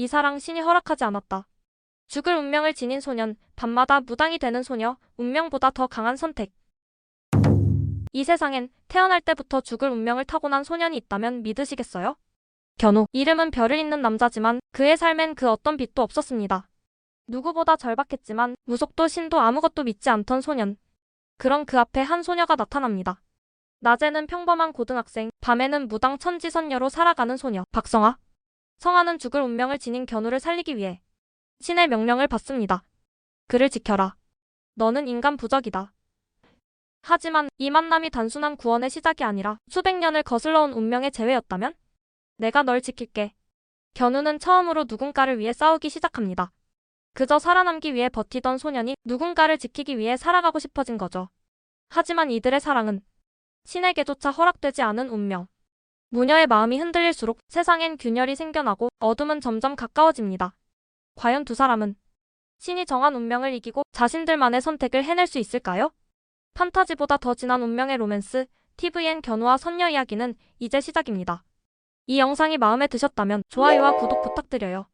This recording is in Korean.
이 사랑 신이 허락하지 않았다. 죽을 운명을 지닌 소년, 밤마다 무당이 되는 소녀, 운명보다 더 강한 선택. 이 세상엔 태어날 때부터 죽을 운명을 타고난 소년이 있다면 믿으시겠어요? 견우. 이름은 별을 잇는 남자지만 그의 삶엔 그 어떤 빛도 없었습니다. 누구보다 절박했지만 무속도 신도 아무것도 믿지 않던 소년. 그런 그 앞에 한 소녀가 나타납니다. 낮에는 평범한 고등학생, 밤에는 무당 천지선녀로 살아가는 소녀, 박성아. 성아는 죽을 운명을 지닌 견우를 살리기 위해 신의 명령을 받습니다. 그를 지켜라. 너는 인간 부적이다. 하지만 이 만남이 단순한 구원의 시작이 아니라 수백 년을 거슬러 온 운명의 재회였다면? 내가 널 지킬게. 견우는 처음으로 누군가를 위해 싸우기 시작합니다. 그저 살아남기 위해 버티던 소년이 누군가를 지키기 위해 살아가고 싶어진 거죠. 하지만 이들의 사랑은 신에게조차 허락되지 않은 운명. 무녀의 마음이 흔들릴수록 세상엔 균열이 생겨나고 어둠은 점점 가까워집니다. 과연 두 사람은 신이 정한 운명을 이기고 자신들만의 선택을 해낼 수 있을까요? 판타지보다 더 진한 운명의 로맨스, TVN 견우와 선녀 이야기는 이제 시작입니다. 이 영상이 마음에 드셨다면 좋아요와 구독 부탁드려요.